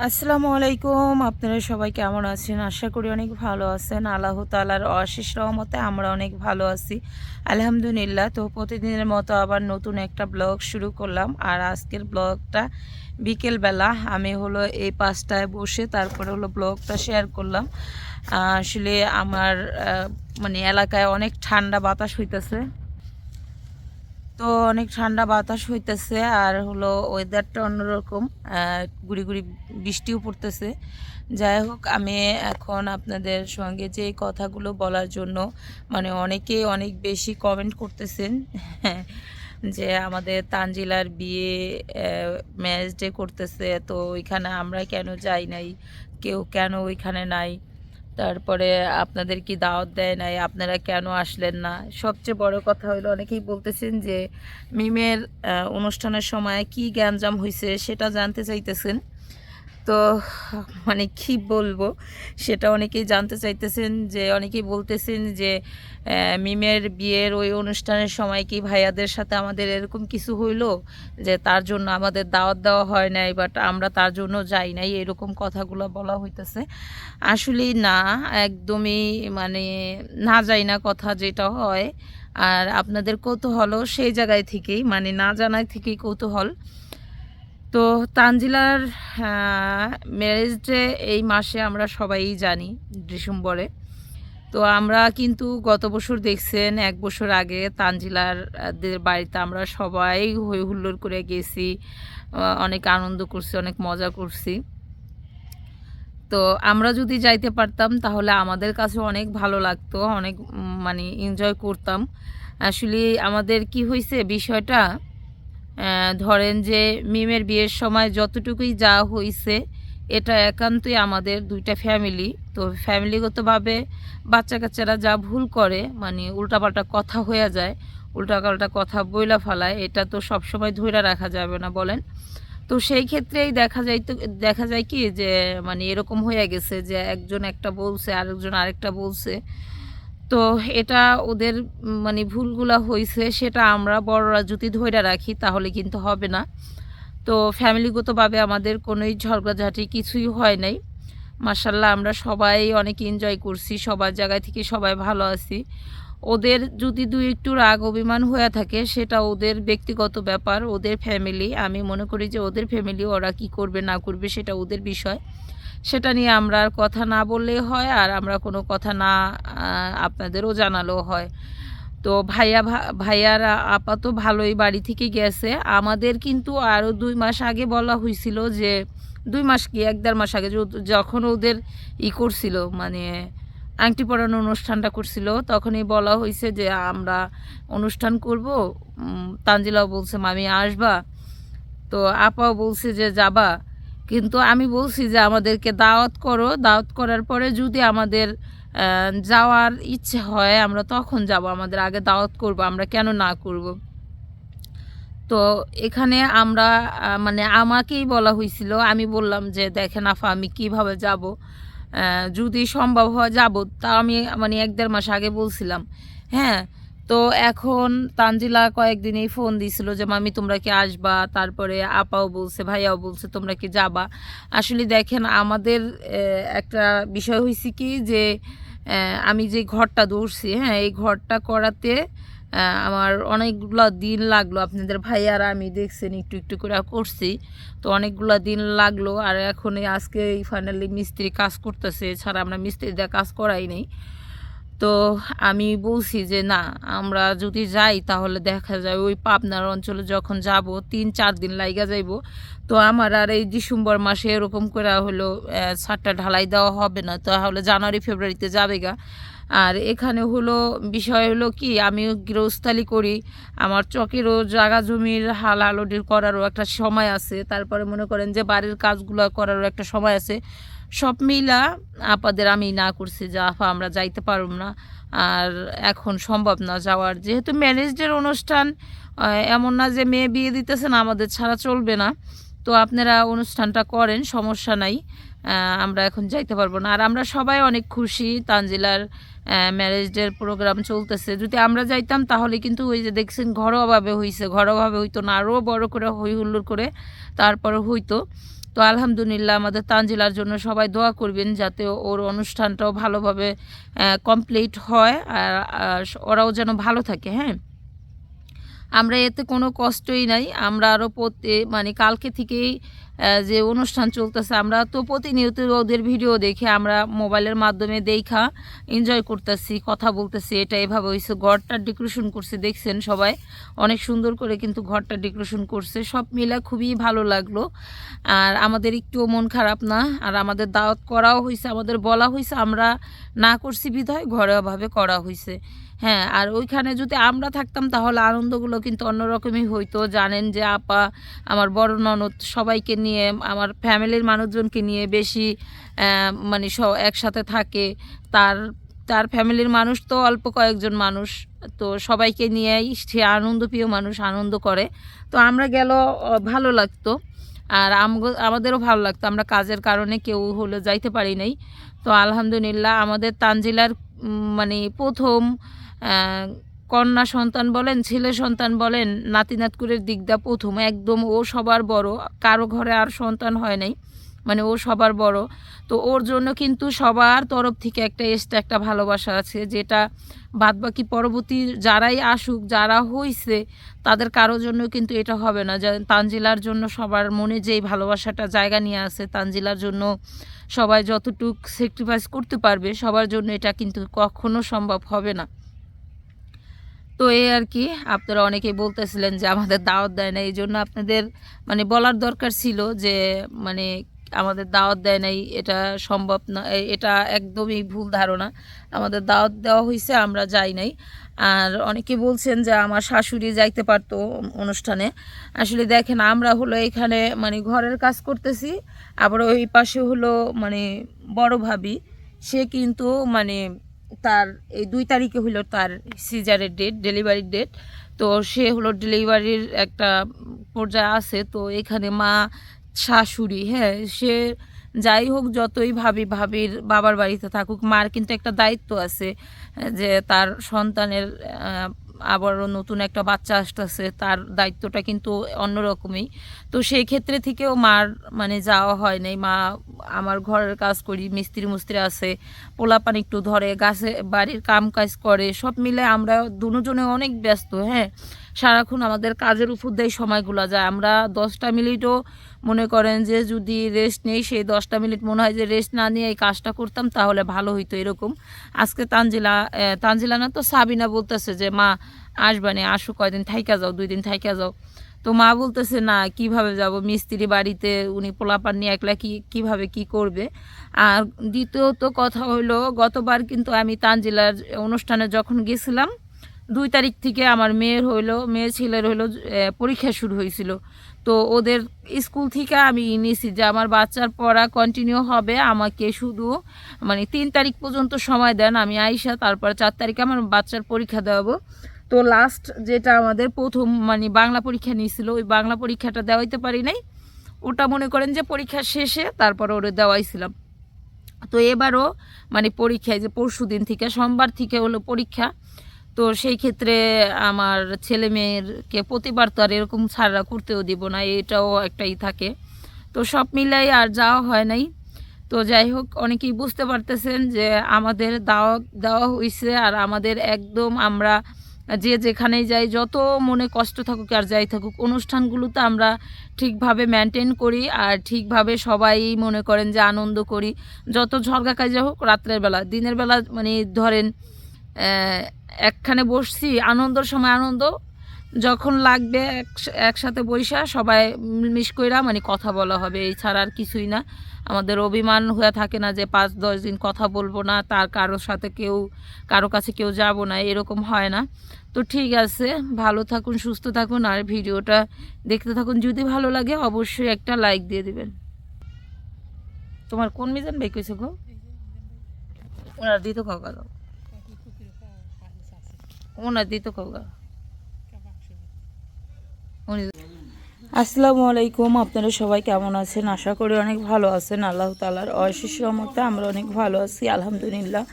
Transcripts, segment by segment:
আসসালামু আলাইকুম, আপনারা সবাই কেমন আছেন? আশা করি অনেক ভালো আছেন। আল্লাহ তালার অশেষ রহমতে আমরা অনেক ভালো আছি। আলহামদুলিল্লাহ, তো প্রতিদিনের মতো আবার নতুন একটা ব্লগ শুরু করলাম। আর আজকের ব্লগটা বিকেলবেলা। আমি হলো এই পাঁচটায় বসে তারপরে হলো ব্লগটা শেয়ার করলাম। আসলে আমার মানে এলাকায় অনেক ঠান্ডা বাতাস হইতেছে। তো অনেক ঠান্ডা বাতাস হইতেছে আর হলো ওয়েদারটা অন্যরকম। গুড়ি গুড়ি বৃষ্টিও পড়তেছে। যাই হোক, আমি এখন আপনাদের সঙ্গে যে কথাগুলো বলার জন্য মানে অনেকেই অনেক বেশি কমেন্ট করতেছেন, যে আমাদের তানজিলার বিয়ে ম্যারেজ ডে করতেছে, তো ওইখানে আমরা কেন যাই নাই? কেউ কেন ওইখানে নাই? তারপরে আপনাদের কি দাওয়াত দেয় নাই? আপনারা কেন আসলেন না? সবচেয়ে বড় কথা হলো, অনেকেই বলতেছেন যে মিমের অনুষ্ঠানের সময় কি গ্যাঞ্জাম হয়েছে সেটা জানতে চাইতেছেন। তো মানে কি বলব? সেটা অনেকেই জানতে চাইতেছেন যে, অনেকেই বলতেছেন যে মিমের বিয়ের ওই অনুষ্ঠানের সময় কি ভাইয়াদের সাথে আমাদের এরকম কিছু হইল? যে তার জন্য আমাদের দাওয়াত দেওয়া হয় নাই বাট আমরা তার জন্য যাই নাই, এরকম কথাগুলো বলা হইতেছে। আসলে না, একদমই মানে না যাই না কথা যেটা হয়, আর আপনাদের কৌতূহলও সেই জায়গায় থেকেই মানে না জানায় থেকেই কৌতূহল। তো তানজিলার ম্যারেজ ডে এই মাসে আমরা সবাই জানি, ডিসেম্বরে। তো আমরা কিন্তু গত বছর দেখছেন, এক বছর আগে তানজিলার বাড়িতে আমরা সবাই হই হুল্লোড় করে গেছি অনেক আনন্দ করছি, অনেক মজা করছি। তো আমরা যদি যাইতে পারতাম, তাহলে আমাদের কাছে অনেক ভালো লাগতো, অনেক মানে এনজয় করতাম। আসলে আমাদের কি হয়েছে বিষয়টা ধরেন যে মিমের বিয়ের সময় যতটুকুই যা হয়েছে এটা একান্তই আমাদের দুইটা ফ্যামিলি তো ফ্যামিলিগতভাবে বাচ্চা কাচ্চারা যা ভুল করে মানে উল্টাপাল্টা কথা হয়ে যায়, উল্টাপাল্টা কথা বইলা ফেলায়, এটা তো সবসময় ধরে রাখা যাবে না বলেন। তো সেই ক্ষেত্রেই দেখা যায় তো দেখা যায় কি যে মানে এরকম হয়ে গেছে যে একজন একটা বলছে, আরেকজন আরেকটা বলছে। তো এটা ওদের মানে ভুলগুলা হয়েছে সেটা আমরা বড়রা যদি ধরে রাখি, তাহলে কিন্তু হবে না। তো ফ্যামিলিগতভাবে আমাদের কোনোই ঝগড়াঝাটি কিছুই হয় নাই। মার্শাল্লাহ আমরা সবাই অনেক এনজয় করছি, সবার জায়গায় থেকে সবাই ভালো আছি। ওদের যদি দু একটু রাগ অভিমান হয়ে থাকে, সেটা ওদের ব্যক্তিগত ব্যাপার, ওদের ফ্যামিলি আমি মনে করি যে ওদের ফ্যামিলি ওরা কি করবে, না করবে, সেটা ওদের বিষয়। সেটা নিয়ে আমরা আর কথা না বললেই হয় আর আমরা কোনো কথা না আপনাদেরও জানালেও হয়। তো ভাইয়া ভাইয়ারা আপাতত ভালোই বাড়ি থেকে গেছে। আমাদের কিন্তু আরও দুই মাস আগে বলা হয়েছিল যে, দুই মাস কি, এক দেড় মাস আগে যখন ওদের ই করছিল মানে আংটি পরানো অনুষ্ঠানটা করছিল, তখনই বলা হয়েছে যে আমরা অনুষ্ঠান করব। তানজিলাও বলছে, মামি আসবা? তো আপাও বলছে যে, যাবা। কিন্তু আমি বলছি যে আমাদেরকে দাওয়াত করো। দাওয়াত করার পরে যদি আমাদের যাওয়ার ইচ্ছে হয়, আমরা তখন যাব। আমাদের আগে দাওয়াত করব, আমরা কেন না করব? তো এখানে আমরা মানে আমাকেই বলা হয়েছিল, আমি বললাম যে দেখেন আফা, আমি কীভাবে যাব? যদি সম্ভব হয় যাব। তা আমি মানে এক দেড় মাস আগে বলছিলাম হ্যাঁ তো এখন তানজিলা কয়েকদিনই ফোন দিছিল যে, মামি, তোমরা কি আসবা? তারপরে আপাও বলছে, ভাইয়াও বলছে, তোমরা কি যাবা? আসলে দেখেন, আমাদের একটা বিষয় হয়েছে কি যে আমি যে ঘরটা দৌড়ছি হ্যাঁ এই ঘরটা করাতে আমার অনেকগুলো দিন লাগল। আপনাদের ভাইয়ার আমি দেখছেন, একটু একটু করে করছি। তো অনেকগুলো দিন লাগল আর এখন আজকে এই ফাইনালি মিস্ত্রি কাজ করতেছে। এছাড়া আমরা মিস্ত্রি দিয়ে কাজ করাই নেই। তো আমি বলছি যে, না, আমরা যদি যাই তাহলে দেখা যায় ওই পাবনার অঞ্চলে যখন যাব, তিন চার দিন লাইগা যাইব। তো আমার আর এই ডিসেম্বর মাসে এরকম করে হলো ছাদটা ঢালাই দেওয়া হবে না। তাহলে জানুয়ারি, ফেব্রুয়ারিতে যাবে গা। আর এখানে হলো, বিষয় হলো কি, আমিও গৃহস্থালি করি। আমার চকেরও জায়গা জমির হাল আলোডির করারও একটা সময় আছে। তারপরে মনে করেন যে, বাড়ির কাজগুলো করারও একটা সময় আছে। সব মিলা আপাদের আমি না করছি যে, আফা, আমরা যাইতে পারব না। আর এখন সম্ভব না যাওয়ার। যেহেতু ম্যারেজডের অনুষ্ঠান এমন না যে মেয়ে বিয়ে দিতেছেন আমাদের ছাড়া চলবে না। তো আপনারা অনুষ্ঠানটা করেন, সমস্যা নাই। আমরা এখন যাইতে পারব না। আর আমরা সবাই অনেক খুশি, তানজিলার ম্যারেজ ডের প্রোগ্রাম চলতেছে। যদি আমরা যাইতাম, তাহলে কিন্তু ওই যে দেখছেন ঘরোয়াভাবে হইছে। ঘরোয়াভাবে হইতো না আরও বড় করে হই হুল্লোড় করে তারপরে হইতো। তো আলহামদুলিল্লাহ আমাদের তানজিলার জন্য সবাই দোয়া করবেন যাতে ওর অনুষ্ঠানটাও ভালোভাবে কমপ্লিট হয় আর ওরাও যেন ভালো থাকে হ্যাঁ? আমরা এতে কোনো কষ্টই নাই। আমরা আরও মানে কালকে থেকেই যে অনুষ্ঠান চলতেছে, আমরা তো প্রতিনিয়ত ওদের ভিডিও দেখে আমরা মোবাইলের মাধ্যমে দেখা এনজয় করতেছি, কথা বলতেছি, এটা এভাবে হয়েছে ঘরটা ডেকোরেশন করছে, দেখছেন সবাই? অনেক সুন্দর করে কিন্তু ঘরটা ডেকোরেশন করছে। সব মিলে খুবই ভালো লাগল। আর আমাদের একটুও মন খারাপ না, আর আমাদের দাওয়াত করাও হয়েছে আমাদের বলা হয়েছে আমরা না করছি বিধায় ঘরোয়াভাবে করা হয়েছে হ্যাঁ আর ওইখানে যদি আমরা থাকতাম তাহলে আনন্দগুলো কিন্তু অন্যরকমই হইতো। জানেন যে আপা, আমার বড় ননদ সবাইকে নিয়ে, আমার ফ্যামিলির মানুষজনকে নিয়ে বেশি মানে একসাথে থাকে। তার তার ফ্যামিলির মানুষ তো অল্প কয়েকজন মানুষ। তো সবাইকে নিয়েই সে আনন্দপ্রিয় মানুষ, আনন্দ করে। তো আমরা গেল ভালো লাগতো। আর আমাদেরও ভালো লাগতো। আমরা কাজের কারণে কেউ হলে যাইতে পারি নাই। তো আলহামদুলিল্লাহ, আমাদের তানজিলার মানে প্রথম কন্যা সন্তান বলেন, ছেলে সন্তান বলেন, নাতি নাতকুরের দিকদা প্রথম। একদম ও সবার বড়। কারও ঘরে আর সন্তান হয় নাই মানে ও সবার বড়। তো ওর জন্য কিন্তু সবার তরফ থেকে একটা এক্সট্রা একটা ভালোবাসা আছে, যেটা বাদবাকি পরবর্তী যারাই আসুক, যারা হইছে, তাদের কারোর জন্য কিন্তু এটা হবে না। তানজিলার জন্য সবার মনে যেই ভালোবাসাটা জায়গা নিয়ে আছে, তানজিলার জন্য সবাই যতটুক স্যাক্রিফাইস করতে পারবে, সবার জন্য এটা কিন্তু কখনো সম্ভব হবে না। তো এই আর কি, আপনারা অনেকেই বলতেছিলেন যে আমাদের দাওয়াত দেয় না এই জন্য আপনাদের মানে বলার দরকার ছিল যে মানে আমাদের দাওয়াত দেয় নাই, এটা সম্ভব না এটা একদমই ভুল ধারণা, আমাদের দাওয়াত দেওয়া হয়েছে আমরা যাই নাই। আর অনেকে বলছেন যে আমার শাশুড়ি যাইতে পারতো অনুষ্ঠানে, আসলে দেখেন আমরা হলো এখানে মানে ঘরের কাজ করতেছি, আবার ওই পাশে হলো মানে বড় ভাবি, সে কিন্তু মানে তার এই দুই তারিখে হলো তার সিজারের ডেট ডেলিভারির ডেট তো সে হলো ডেলিভারির একটা পর্যায়ে আছে। তো এখানে মা, শাশুড়ি হ্যাঁ সে যাই হোক যতই ভাবি, ভাবির বাবার বাড়িতে থাকুক, মার কিন্তু একটা দায়িত্ব আছে যে তার সন্তানের আবারও নতুন একটা বাচ্চা আসতেছে, তার দায়িত্বটা কিন্তু অন্যরকমই। তো সেই ক্ষেত্রে থেকেও মার মানে যাওয়া হয় নাই। মা, আমার ঘরের কাজ করি, মিস্ত্রি মুস্ত্রি আছে, পোলাপান একটু ধরে, গাছে, বাড়ির কাম কাজ করে, সব মিলে আমরা দুজনে অনেক ব্যস্ত হ্যাঁ? সারাক্ষণ আমাদের কাজের উপর দিয়ে সময়গুলো যায়। আমরা দশটা মিনিটও মনে করেন যে যদি রেস্ট নেই, সেই দশটা মিনিট মনে হয় যে রেস্ট না নিয়ে এই কাজটা করতাম, তাহলে ভালো হইতো এরকম। আজকে তানজিলা তানজিলা না তো সাবিনা বলতেছে যে, মা আসবানে আসো কয়দিন থাইকা যাও, দুই দিন থাইকা যাও। তো মা বলতেছে, না, কীভাবে যাব? মিস্ত্রি বাড়িতে উনি পোলাপান নিয়ে একলা কি, কীভাবে কি করবে? আর দ্বিতীয়ত কথা হলো গতবার কিন্তু আমি তানজিলার অনুষ্ঠানে যখন গেছিলাম দুই তারিখ থেকে আমার মেয়ের হইল, মেয়ে ছেলের হইল পরীক্ষা শুরু হয়েছিল তো ওদের স্কুল থেকে আমি নিয়েছি যে আমার বাচ্চার পড়া কন্টিনিউ হবে, আমাকে শুধু মানে তিন তারিখ পর্যন্ত সময় দেন, আমি আইসা তারপর চার তারিখে আমার বাচ্চার পরীক্ষা দেওয়াবো। তো লাস্ট যেটা আমাদের প্রথম মানে বাংলা পরীক্ষা নিয়েছিল, ওই বাংলা পরীক্ষাটা দেওয়াইতে পারি নাই। ওটা মনে করেন যে পরীক্ষা শেষে তারপর ওরে দেওয়াইছিলাম। তো এবারও মানে পরীক্ষায় যে পরশু দিন থেকে, সোমবার থেকে হলো পরীক্ষা। তো সেই ক্ষেত্রে আমার ছেলে মেয়েরকে প্রতিবার তো আর এরকম ছাড়া করতেও দিব না, এটাও একটাই থাকে। তো সব মিলাই আর যাওয়া হয় নাই। তো যাই হোক, অনেকেই বুঝতে পারতেছেন যে আমাদের দাওয়া, দেওয়া হয়েছে আর আমাদের একদম আমরা যে যেখানেই যাই, যত মনে কষ্ট থাকুক আর যাই থাকুক অনুষ্ঠানগুলোতে আমরা ঠিকভাবে মেনটেন করি আর ঠিকভাবে সবাই মনে করেন যে আনন্দ করি। যত ঝরগা কাজে হোক, রাত্রের বেলা, দিনের বেলা মানে ধরেন একখানে বসছি আনন্দর সময় আনন্দ। যখন লাগবে এক- একসাথে বৈশা সবাই মিশ কইরা মানে কথা বলা হবে এই ছাড়া আর কিছুই না। আমাদের অভিমান হয়ে থাকে না যে পাঁচ দশ দিন কথা বলব না তার কারোর সাথে কেউ কারও কাছে কেউ যাব না এরকম হয় না। তো ঠিক আছে ভালো থাকুন সুস্থ থাকুন আর ভিডিওটা দেখতে থাকুন। যদি ভালো লাগে অবশ্যই একটা লাইক দিয়ে দিবেন। তোমার কোন মিজান কইছে গো? ওনার দিত কাকা দাও। আসসালামু আলাইকুম আপনারা সবাই কেমন আছেন? আশা করি অনেক ভালো আছেন। আল্লাহ তালার অশেষ সমর্থে আমরা অনেক ভালো আছি আলহামদুলিল্লাহ।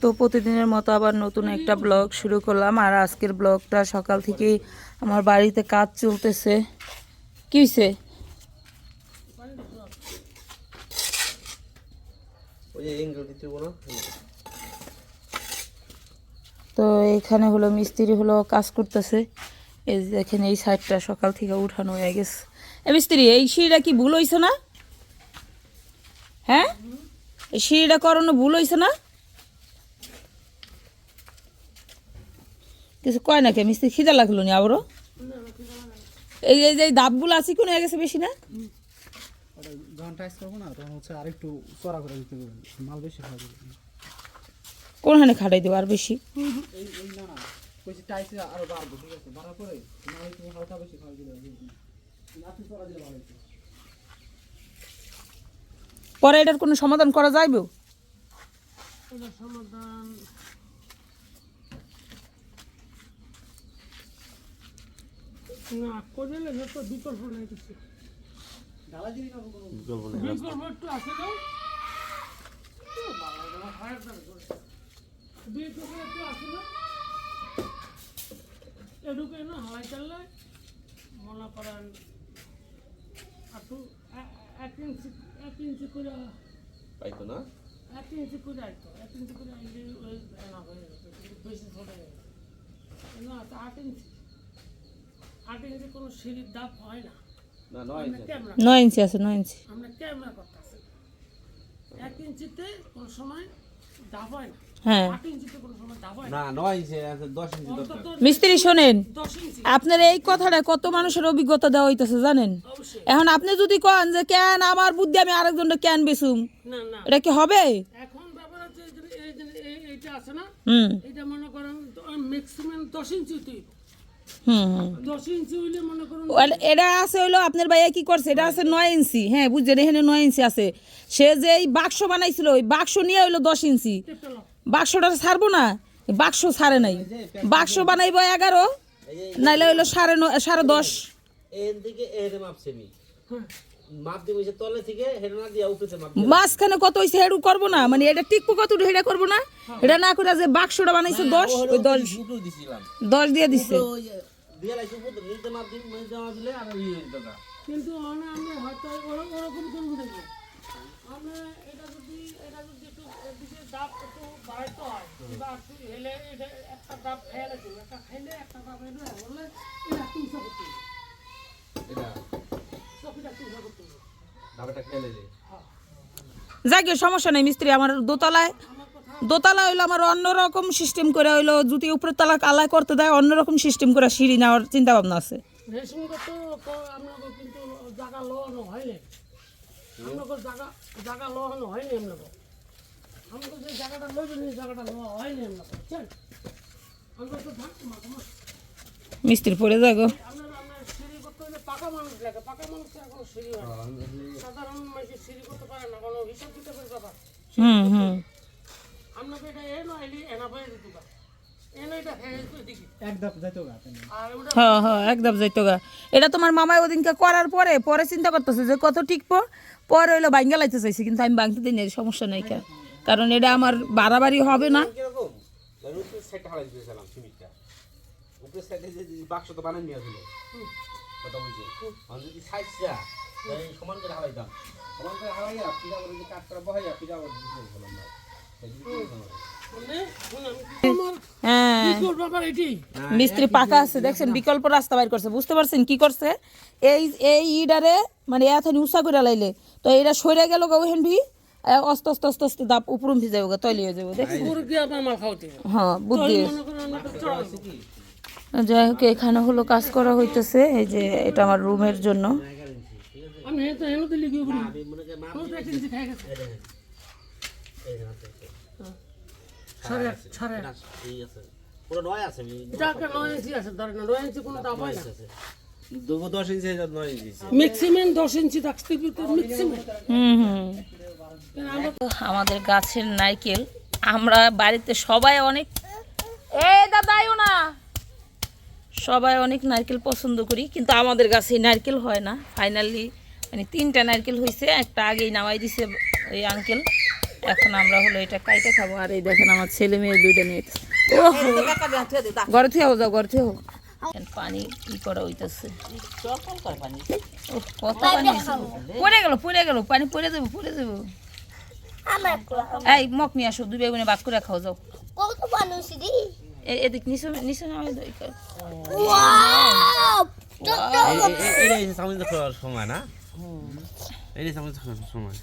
তো প্রতিদিনের মতো আবার নতুন একটা ব্লগ শুরু করলাম। আর আজকের ব্লগটা সকাল থেকেই আমার বাড়িতে কাজ চলতেছে। কী হয়েছে ওই এখানে হলো মিস্ত্রি হলো কাজ করতেছে। এই দেখেন, এই সাইডটা সকাল থেকে উঠানো হয়ে গেছে। এ মিস্ত্রি, এই সিঁড়িটা কি ভুল হয়েছে না? হ্যাঁ? এই সিঁড়িটা করানো ভুল হয়েছে না? কিছু কয় না কে? মিস্ত্রি খিদা লাগল নি আবারও? এই যে এই যে দাবগুলো আছে কোন গেছে বেশি না? যখন করব না, তখন হচ্ছে আরেকটু চড়া করে দিতে মাল বেশি খাওয়া কোনখানে খাটাই দেবো আর বেশি? এই এই না না বেশি টাইসে আরও বাড়বো ঠিক আছে বাড়ার পরে এটার কোনো সমাধান করা যাইবে? না করলে তো বিকল্প নাই। কিছু ঢালা দিবি না কোনো বিকল্প নেই বিকল্প একটু আছে না বিকল্প একটু আছে না। এটুকু না হালাই চাললে মনে করেন একটু এক ইঞ্চি এক ইঞ্চি করে পাইতো না? এক ইঞ্চি করে আইতো এক ইঞ্চি করে আইলে ওই না হয়ে যেত বেশি ছোট হয়ে গেছে না তো আট ইঞ্চি আট ইঞ্চি কোনো সিঁড়ির দাপ হয় না। না নয় ক্যামেরা নয় ইঞ্চি আছে নয় ইঞ্চি। আমরা ক্যামেরা করতেছি। এক ইঞ্চিতে কোনো সময় দাব হয় না। হ্যাঁ। মিস্ত্রি শোনেন আপনার এই কথাটা কত মানুষের অভিজ্ঞতা দেওয়া হইতেছে জানেন? এখন আপনি যদি কন যে কেন আমার বুদ্ধি আমি আরেকজনটা কেন বেসুম না না। এটা কি হবে? এখন ব্যাপার হচ্ছে এই যে- এই যে- এই- এইটা আছে না? হুম। এটা মনে মনে আছে হইল আপনার ভাইয়া কি করছে? এটা আছে নয় ইঞ্চি। হ্যাঁ বুঝছেন এখানে নয় ইঞ্চি আছে। সে যে এই বাক্স বানাইছিল ওই বাক্স নিয়ে হইল দশ ইঞ্চি। বাক্সটা ছাড়বো না। বাক্স ছাড়ে নাই। বাক্স বানাইবো এগারো নাইলে হইল সাড়ে ন- সাড়ে দশ। নি হ্যাঁ না। মাঝখানে কত হয়েছে হেডু করব না মানে এটা টিকবো কত হেডা করব না এটা না করে যে বাক্সটা বানাইছে দশ ওই দশ। দশ দিয়ে আর ইয়ে কিন্তু আমরা হয়তো ওরকম করব দেখব আমরা এটা যদি এটা যদি একটু বাড়াইতে হয়। কিংবা একটু হেলে একটা দাপ খেয়ালে দেবো একটা খাইলে একটা দাপ এনে বললে এটা তুলসা করতে হবে? এটা? চকিটা তুলসা করতে হবে? দাবাটা খেলে দে যাই গে, সমস্যা নেই মিস্ত্রি আমার দোতলায়। দোতলা হইল আমার অন্যরকম সিস্টেম করে হইল যদি উপরের তলা কালায় করতে দেয় অন্যরকম সিস্টেম করে সিঁড়ি নেওয়ার চিন্তা ভাবনা আছে কিন্তু জায়গা লোহানো হয়নি। জায়গা জায়গা লোহানো হয়নি আমাকে যে জায়গাটা লইবেন এই জায়গাটা লোহা হয়নি আপনাকে বুঝছেন আমরা তো থাকছি মাঝে মাঝে মিস্ত্রি পড়ে যায় গো আপনার আপনার সিঁড়ি পাকা মানুষ লাগে পাকা মানুষ এখন সিঁড়ি হয় সাধারণ মানুষের সিঁড়ি করতে পারে না কোনো হিসাব কিতাবের ব্যাপার হুম হুম আপনাকে এটা এ নয় এনা দিতে পারে হ্যাঁ হ্যাঁ তোমার মামাই ওদিনকে করার পরে পরে চিন্তা করতেছে যে কত টিকবো পরে হইল ভাঙ্গা লাইতে চাইছি কিন্তু আমি ভাঙতে দিই সমস্যা নাই কা কারণ এটা আমার বাড়াবাড়ি হবে না। হ্যাঁ। মিস্ত্রি পাকা আছে, দেখছেন? বিকল্প রাস্তা বাইর করছে। বুঝতে পারছেন কি করছে? এই এই ইডারে মানে এখানে উষা করে লাইলে। তো এটা সরে গেল গো হেন ভি। অস্তে আস্তে আস্তে আস্তে দাপ উপরম ভি যাব তৈলি হয়ে যাব হবে? হ্যাঁ বুদ্ধি। মনে। যাই হোক এখানে হলো কাজ করা হইতেছে এই যে এটা আমার রুমের জন্য। ম্যাক্সিমাম দশ ইঞ্চি থাকতে হুম হুম। আমাদের গাছের নারকেল আমরা বাড়িতে সবাই অনেক এ দাদাইও না। সবাই অনেক নারকেল পছন্দ করি কিন্তু আমাদের গাছে নারকেল হয় না। ফাইনালি মানে তিনটা নারকেল হয়েছে একটা আগেই নামাই দিছে ওই আঙ্কেল এখন আমরা হলো এটা কাইটা খাব। আর এই দেখেন আমার ছেলে মেয়ে দুইটা নিয়ে ঘরে থেকে যাও ঘরে হোক পানি কি করা হইতেছে। কত পানি। পড়ে গেল পড়ে গেল পানি পড়ে যাব পড়ে যাব। এই মক নিয়ে আসো দুই বেগুনে বাদ করে খাও যাও। কত মানুষ দি এ- এদিক নিচে নিচে নামে এই এটা সামনে খাওয়ার সময় না? এটা সামনে খাওয়ার সময়।